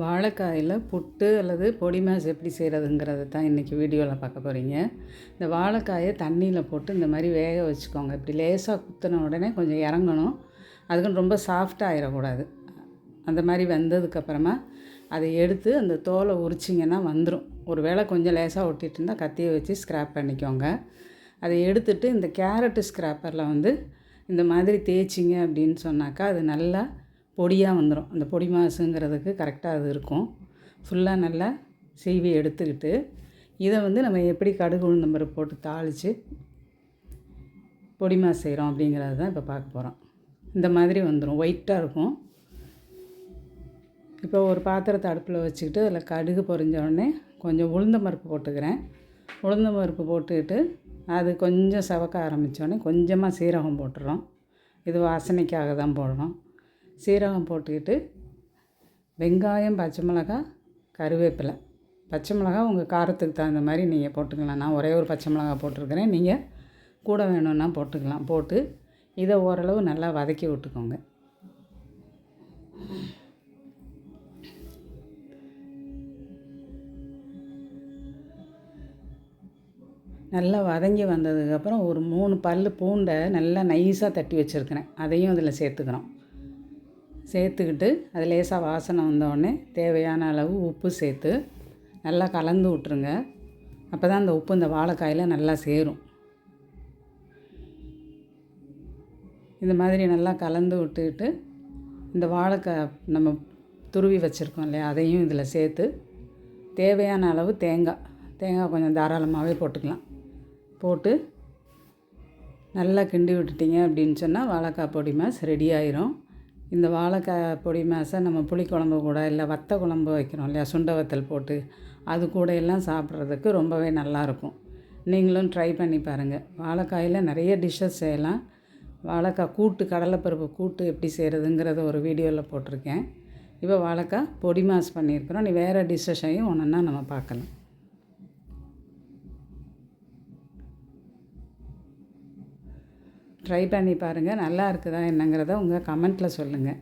வாழைக்காயில் புட்டு அல்லது பொடி மாஸ் எப்படி செய்கிறதுங்கிறத தான் இன்றைக்கி வீடியோவில் பார்க்க போகிறீங்க இந்த வாழைக்காயை தண்ணியில் போட்டு இந்த மாதிரி வேக வச்சுக்கோங்க. இப்படி லேசாக குத்தின உடனே கொஞ்சம் இறங்கணும். அதுக்குன்னு ரொம்ப சாஃப்டாக ஆயிடக்கூடாது அந்த மாதிரி வெந்ததுக்கப்புறமா அதை எடுத்து அந்த தோலை உரிச்சிங்கன்னா வந்துடும் ஒரு வேளை கொஞ்சம் லேசாக ஒட்டிகிட்டு இருந்தால் கத்தியை வச்சு ஸ்க்ராப் பண்ணிக்கோங்க. அதை எடுத்துட்டு இந்த கேரட்டு ஸ்க்ராப்பரில் வந்து இந்த மாதிரி தேய்ச்சிங்க அப்படின்னு சொன்னாக்கா அது நல்லா பொடியாக வந்துடும் அந்த பொடி மாசுங்கிறதுக்கு கரெக்டாக அது இருக்கும். ஃபுல்லாக நல்லா சீவி எடுத்துக்கிட்டு இதை வந்து நம்ம எப்படி கடுகு உளுந்தம் பருப்பு போட்டு தாளித்து பொடி மாஸ் செய்கிறோம் அப்படிங்கிறது தான் இப்போ பார்க்க போகிறோம். இந்த மாதிரி வந்துடும் ஒயிட்டாக இருக்கும். இப்போ ஒரு பாத்திரத்தை அடுப்பில் வச்சுக்கிட்டு அதில் கடுகு பொறிஞ்ச உடனே கொஞ்சம் உளுந்தம் பருப்பு போட்டுக்கிறேன். உளுந்தம் பருப்பு போட்டுக்கிட்டு அது கொஞ்சம் சவக்க ஆரம்பித்தோடனே கொஞ்சமாக சீரகம் போட்டுறோம். இது வாசனைக்காக தான் போடுறோம் சீரகம் போட்டுக்கிட்டு வெங்காயம் பச்சை மிளகாய் கருவேப்பிலை. பச்சை மிளகாய் உங்கள் காரத்துக்கு தகுந்த மாதிரி நீங்கள் போட்டுக்கலாம். நான் ஒரே ஒரு பச்சை மிளகாய் போட்டிருக்கிறேன். நீங்கள் கூட வேணும்னா போட்டுக்கலாம். போட்டு இதை ஓரளவு நல்லா வதக்கி விட்டுக்கோங்க. நல்லா வதங்கி வந்ததுக்கப்புறம் ஒரு மூணு பல் பூண்டை நல்லா நைஸாக தட்டி வச்சுருக்கிறேன். அதையும் அதில் சேர்த்துக்கிறோம். சேர்த்துக்கிட்டு அது லேசாக வாசனை வந்தோடனே தேவையான அளவு உப்பு சேர்த்து நல்லா கலந்து விட்ருங்க அப்போ தான் அந்த உப்பு இந்த வாழைக்காயில் நல்லா சேரும். இந்த மாதிரி நல்லா கலந்து விட்டுக்கிட்டு இந்த வாழைக்காய் நம்ம துருவி வச்சுருக்கோம் இல்லையா அதையும் இதில் சேர்த்து தேவையான அளவு தேங்காய் தேங்காய் கொஞ்சம் தாராளமாகவே போட்டுக்கலாம். போட்டு நல்லா கிண்டி விட்டுட்டிங்க அப்படின்னு சொன்னால் வாழைக்காய் பொடி மாஸ் ரெடி ஆயிரும். இந்த வாழைக்காய் பொடி மேசை நம்ம புளிக்குழம்பு கூட இல்லை வத்த குழம்பு வைக்கிறோம் இல்லையா? சுண்டை வத்தல் போட்டு அது கூட எல்லாம் சாப்பிட்றதுக்கு ரொம்பவே நல்லாயிருக்கும் நீங்களும் ட்ரை பண்ணி பாருங்கள் வாழைக்காயில் நிறைய டிஷ்ஷஸ் செய்யலாம். வாழைக்காய் கூட்டு கடலைப்பருப்பு கூட்டு எப்படி செய்கிறதுங்கிறத ஒரு வீடியோவில் போட்டிருக்கேன். இப்போ வாழைக்காய் பொடி மாஸ் பண்ணியிருக்கிறோம். நீ வேறு டிஷ்ஷஸையும் ஒன்றுன்னா நம்ம பார்க்கலாம். ட்ரை பண்ணி பாருங்கள் நல்லா இருக்குதா என்னங்கிறத உங்கள் கமெண்ட்டில் சொல்லுங்கள்